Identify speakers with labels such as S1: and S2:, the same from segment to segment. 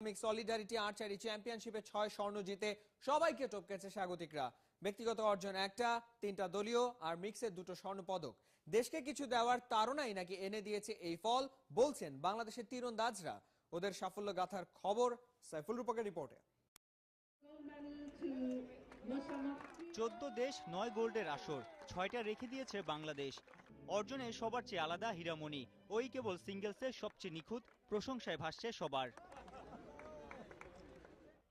S1: Islamic solidarity archery চ্যাম্পিয়নশিপে ছয় স্বর্ণ জিতে সবাইকে টপকেছে স্বাগতিকরা। ব্যক্তিগত অর্জন একটা, তিনটা দলীয় আর মিক্সের দুটো স্বর্ণ পদক। দেশকে কিছু দেওয়ার তাড়নাই নাকি এনে দিয়েছে এই ফল, বলছেন বাংলাদেশের তীরন্দাজরা ওদের সাফল্য গাথার খবর সাইফুল রূপকের রিপোর্টে।
S2: চোদ্দ দেশ, নয় গোল্ডের আসর, ছয়টা রেখে দিয়েছে বাংলাদেশ। অর্জনে সবার চেয়ে আলাদা হীরামণি। ওই কেবল সিঙ্গেলসে সবচেয়ে নিখুঁত, প্রশংসায় ভাসছে সবার।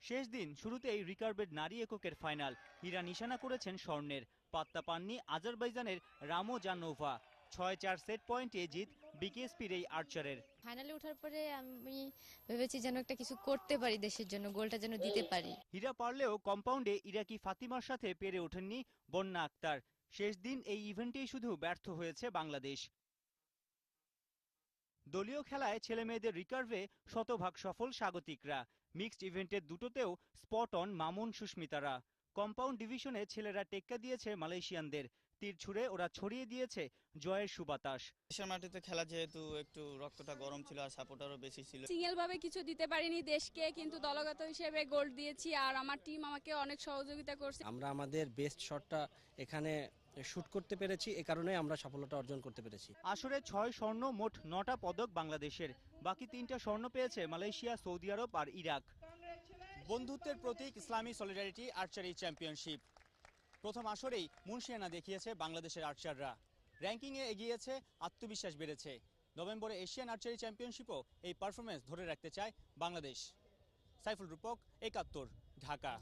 S2: শেষ দিন শুরুতেই রিকার্বের নারী এককের ফাইনাল। হীরা নিশানা করেছেন স্বর্ণের। পাত্তা পাননি আজারবাইজানের রামো জানোভা। ছয় চার সেট পয়েন্টে জিত বিকেএসপির এই আর্চারের।
S3: ফাইনালে ওঠার পরে আমি ভেবেছি যেন একটা কিছু করতে পারি দেশের জন্য গোলটা যেন দিতে পারি।
S2: হীরা পারলেও কম্পাউন্ডে ইরাকি ফাতিমার সাথে পেরে ওঠেননি বন্যা আক্তার। শেষ দিন এই ইভেন্টেই শুধু ব্যর্থ হয়েছে বাংলাদেশ। দলীয় খেলায় ছেলে মেয়েদের রিকার্ভে শতভাগ সফল স্বাগতিকরা। মিক্সড ইভেন্টের দুটোতেও স্পট অন মামুন সুস্মিতারা। কম্পাউন্ড ডিভিশনে ছেলেরা টেক্কা দিয়েছে মালয়েশিয়ানদের। তীর ছুড়ে ওরা ছড়িয়ে দিয়েছে জয়ের সুবাতাস।
S4: দেশের মাটিতে খেলা যেহেতু একটু রক্তটা গরম ছিল আর সাপোর্টারও বেশি ছিল।
S5: সিঙ্গেল ভাবে কিছু দিতে পারিনি দেশকে কিন্তু দলগত হিসেবে গোল্ড দিয়েছি আর আমার টিম আমাকে অনেক সহযোগিতা করছে।
S6: আমরা আমাদের বেস্ট শটটা এখানে শুট করতে পেরেছি, এ কারণে আমরা সফলতা অর্জন করতে পেরেছি।
S2: আসরে ছয় স্বর্ণ, মোট নটা পদক বাংলাদেশের। বাকি তিনটা স্বর্ণ পেয়েছে মালয়েশিয়া, সৌদি আরব আর ইরাক। বন্ধুত্বের প্রতীক ইসলামী সলিডারিটি আর্চারি চ্যাম্পিয়নশিপ প্রথম আসরেই মুন্সিয়ানা দেখিয়েছে বাংলাদেশের আর্চাররা র্যাঙ্কিংয়ে এগিয়েছে, আত্মবিশ্বাস বেড়েছে। নভেম্বরে এশিয়ান আর্চারি চ্যাম্পিয়নশিপও এই পারফরমেন্স ধরে রাখতে চায় বাংলাদেশ। সাইফুল রূপক, একাত্তর, ঢাকা।